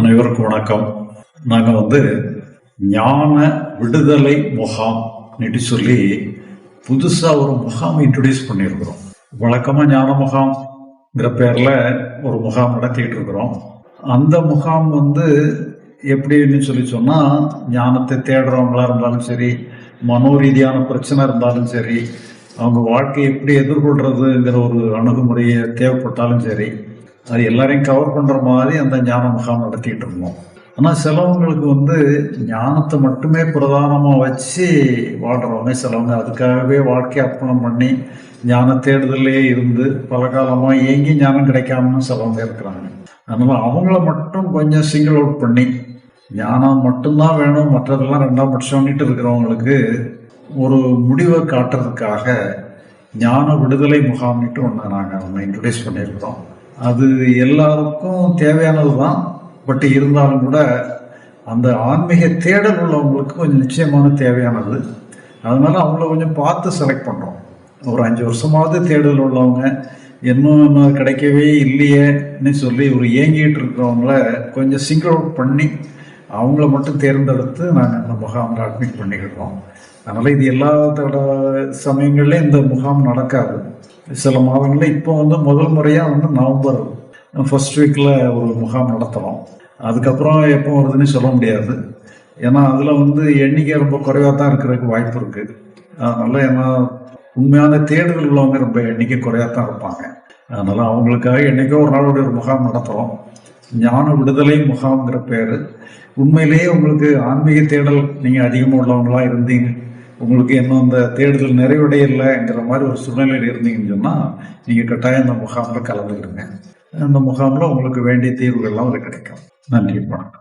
அனைவருக்கும் வணக்கம். நாங்கள் வந்து ஞான விடுதலை முகாம் நெட்டி சொல்லி புதுசாக ஒரு முகாம் இன்ட்ரடியூஸ் பண்ணியிருக்கிறோம். வழக்கமாக ஞான முகாம்ங்கிற பேரில் ஒரு முகாம் நடத்திட்டு இருக்கிறோம். அந்த முகாம் வந்து எப்படின்னு சொல்லி சொன்னால் ஞானத்தை தேடுறவங்களா இருந்தாலும் சரி மனோரீதியான பிரச்சனை இருந்தாலும் சரி அவங்க வாழ்க்கையை எப்படி எதிர்கொள்றதுங்கிற ஒரு அணுகுமுறையை தேவைப்பட்டாலும் சரி அது எல்லாரையும் கவர் பண்ணுற மாதிரி அந்த ஞான முகாம் நடத்திட்டு இருந்தோம். ஆனால் சிலவங்களுக்கு வந்து ஞானத்தை மட்டுமே பிரதானமாக வச்சு வாழ்கிறவங்க சிலவங்க அதுக்காகவே வாழ்க்கையை அர்ப்பணம் பண்ணி ஞான தேடுதலே இருந்து பல காலமாக ஏங்கி ஞானம் கிடைக்காமன்னு சிலவங்க இருக்கிறாங்க. அதனால் அவங்கள மட்டும் கொஞ்சம் சிங்கிள் அவுட் பண்ணி ஞானம் மட்டும்தான் வேணும் மற்றதெல்லாம் ரெண்டாம் பட்சம்னுட்டு இருக்கிறவங்களுக்கு ஒரு முடிவை காட்டுறதுக்காக ஞான விடுதலை முகாம்னுட்டு ஒன்று நாங்கள் ஒன்று இன்ட்ரடியூஸ் பண்ணியிருக்கிறோம். அது எல்லாருக்கும் தேவையானது தான் பட் இருந்தாலும் கூட அந்த ஆன்மீக தேடல் உள்ளவங்களுக்கு கொஞ்சம் நிச்சயமான தேவையானது. அதனால அவங்கள கொஞ்சம் பார்த்து செலக்ட் பண்ணுறோம் ஒரு அஞ்சு வருஷமாவது தேடல் உள்ளவங்க இன்னும் கிடைக்கவே இல்லையேன்னு சொல்லி ஒரு ஏங்கிட்டு இருக்கிறவங்கள கொஞ்சம் சிங்கிள் அவுட் பண்ணி அவங்கள மட்டும் தேர்ந்தெடுத்து நாங்கள் அந்த முகாமில் அட்மிட் பண்ணிக்கிட்டோம் அதனால் இது எல்லா தட- சமயங்கள்லையும் இந்த முகாம் நடக்காது. சில மாதங்களில் இப்போ வந்து முதல் முறையாக வந்து நவம்பர் ஃபர்ஸ்ட் வீக்கில் ஒரு முகாம் நடத்துகிறோம் அதுக்கப்புறம் எப்போ வருதுன்னு சொல்ல முடியாது. ஏன்னா அதில் வந்து எண்ணிக்கை ரொம்ப குறைவாக தான் இருக்கிறதுக்கு வாய்ப்பு இருக்குது அதனால் ஏன்னா உண்மையான தேடுதல் உள்ளவங்க ரொம்ப எண்ணிக்கை குறையாக தான் இருப்பாங்க. அதனால் அவங்களுக்காக என்னைக்கோ ஒரு நாளுடைய ஒரு முகாம் நடத்துகிறோம் ஞான விடுதலை முகாம்ங்கிற பேர். உண்மையிலேயே உங்களுக்கு ஆன்மீக தேடல் நீங்கள் அதிகமாக உள்ளவங்களாக இருந்தீங்க. உங்களுக்கு இன்னும் அந்த தேடுதல் நிறைவடையலைங்கிற மாதிரி ஒரு சூழ்நிலையில் இருந்தீங்கன்னு சொன்னால் நீங்கள் கட்டாயம் அந்த முகாமில் கலந்துக்கிடுங்க. அந்த முகாமில் உங்களுக்கு வேண்டிய தீர்வுகள்லாம் அது கிடைக்கும். நன்றி வணக்கம்.